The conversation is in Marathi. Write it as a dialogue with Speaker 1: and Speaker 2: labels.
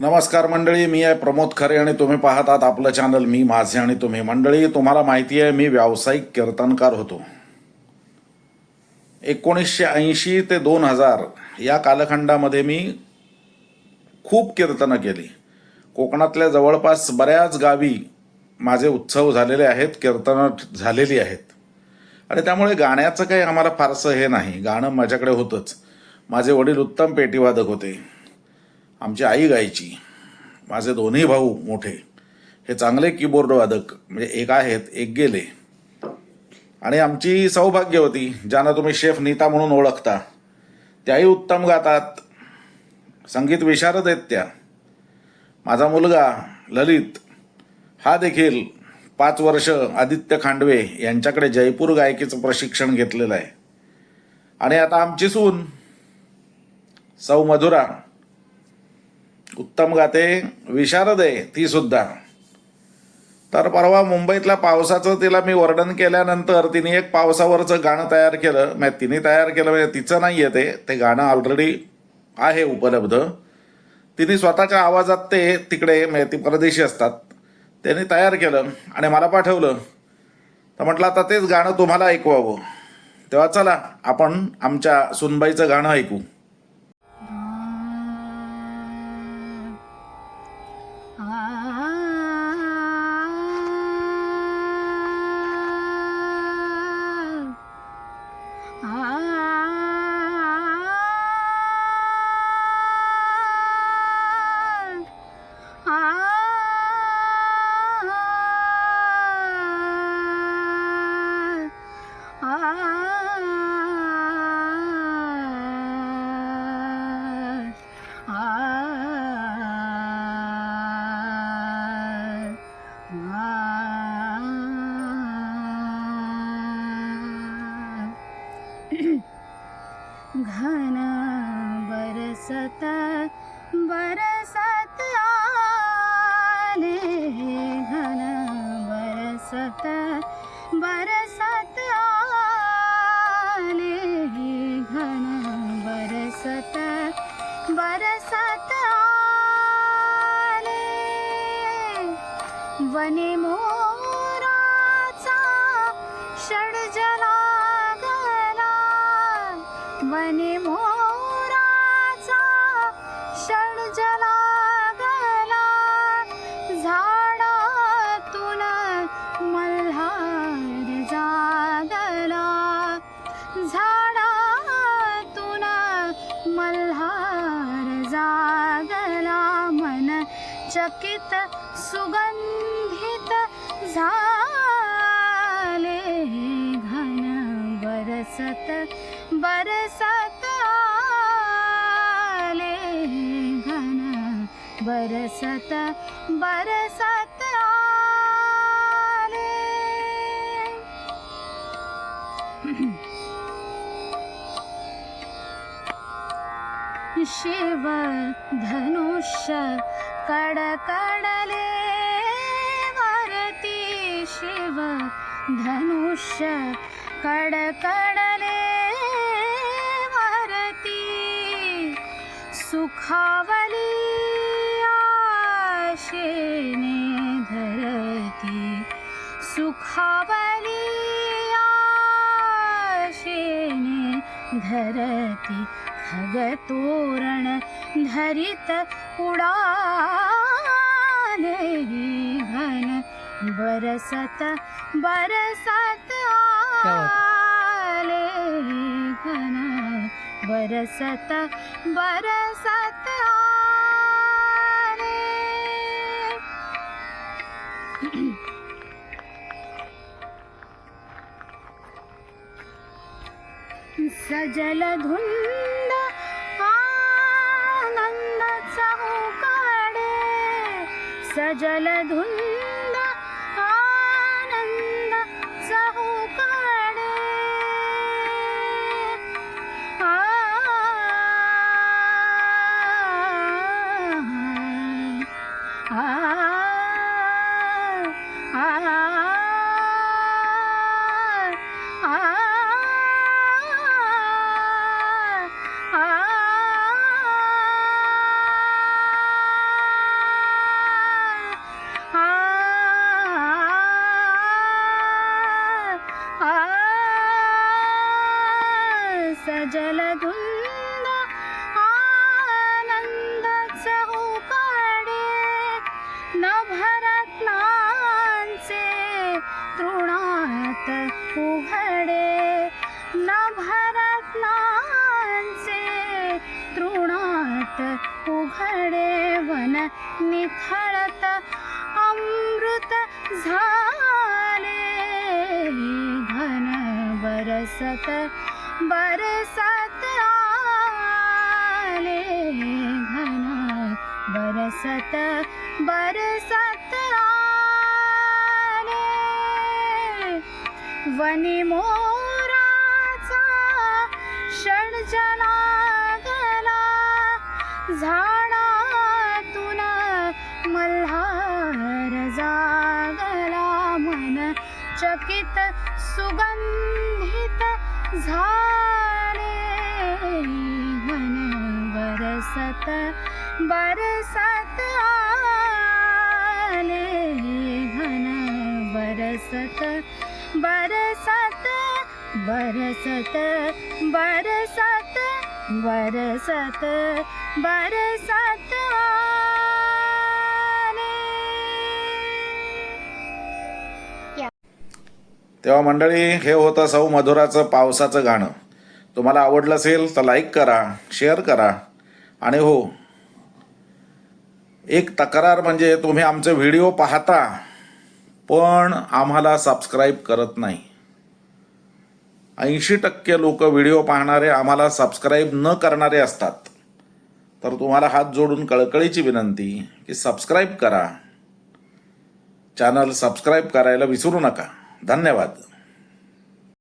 Speaker 1: नमस्कार मंडळी मी आहे प्रमोद खरे आणि तुम्ही पाहतात आपलं चॅनल मी माझे आणि तुम्ही मंडळी. तुम्हाला माहिती आहे मी व्यावसायिक कीर्तनकार होतो. एकोणीसशे ऐंशी ते दोन हजार या कालखंडामध्ये मी खूप कीर्तनं केली. कोकणातल्या जवळपास बऱ्याच गावी माझे उत्सव झालेले आहेत कीर्तनं झालेली आहेत. आणि त्यामुळे गाण्याचं काही आम्हाला फारसं हे नाही. गाणं माझ्याकडे होतंच. माझे वडील उत्तम पेटीवादक होते. आमची आई गायची. माझे दोन्ही भाऊ मोठे. हे चांगले कीबोर्ड वादक म्हणजे एक आहेत एक गेले. आणि आमची सौभाग्य होती ज्यांना तुम्ही शेफ नीता म्हणून ओळखता त्याही उत्तम गातात. संगीत विशारद आहेत त्या. माझा मुलगा ललित हा देखील पाच वर्ष आदित्य खांडवे यांच्याकडे जयपूर गायकीचं प्रशिक्षण घेतलेलं आहे. आणि आता आमची सून सौ मधुरा. उत्तम गाते विशारद आहे ती सुद्धा. तर परवा मुंबईतल्या पावसाचं तिला मी वर्णन केल्यानंतर तिने एक पावसावरचं गाणं तयार केलं. म्हणजे तिने तयार केलं म्हणजे तिचं नाही आहे ते. ते गाणं ऑलरेडी आहे उपलब्ध. तिने स्वतःच्या आवाजात ते तिकडे म्हणजे ती परदेशी असतात त्यांनी तयार केलं आणि मला पाठवलं. तर म्हटलं आता तेच गाणं तुम्हाला ऐकवावं. तेव्हा चला आपण आमच्या सुनबाईचं गाणं ऐकू.
Speaker 2: घन बरसत बरसत झाले घन बरसत बरसत आले घन बरसत बरसत आले. वने मोराचा षड्ज लागला वने मोराचा चकित सुगंधित झाले घन बरसत बरसत आले घन बरसत बरसत आले. शिव धनुष्य कडकडले वरती शिव धनुष्य कडकडले वरती सुखावली आशेने धरती सुखावली आशेने धरती खगतोरण धरित उडाले बरसत बरसत आले घन बरसत बरसत आले। सजल धुंद आनंद चौकाडे। सजल धुंद सजलगुंद आनंदाच उकाडे नभरत्नांचे तृणात उघडे नभरत्नांचे तृणात उघडे वन निखळत अमृत झाले। घन बरसत बरसत आले घना बरसत बरसत आले वनी मोराचा षडजला गला झाडातून मल्हार जागला मन. चकित सुगंधित झा बरसत बरसत आले घन बरसत बरसत बरसत बरसत बरसत बरसत
Speaker 1: तेव्हा मंडळी हे होतं सौ मधुराचं पावसाचं गाणं. तुम्हाला आवडलं असेल तर लाईक करा शेअर करा. आणि हो एक तक्रार म्हणजे तुम्ही आमचे व्हिडिओ पाहता पण आम्हाला सबस्क्राईब करत नाही. ऐंशी टक्के लोक व्हिडिओ पाहणारे आम्हाला सबस्क्राईब न करणारे असतात. तर तुम्हाला हात जोडून कळकळीची विनंती की सबस्क्राईब करा. चॅनल सबस्क्राईब करायला विसरू नका. धन्यवाद.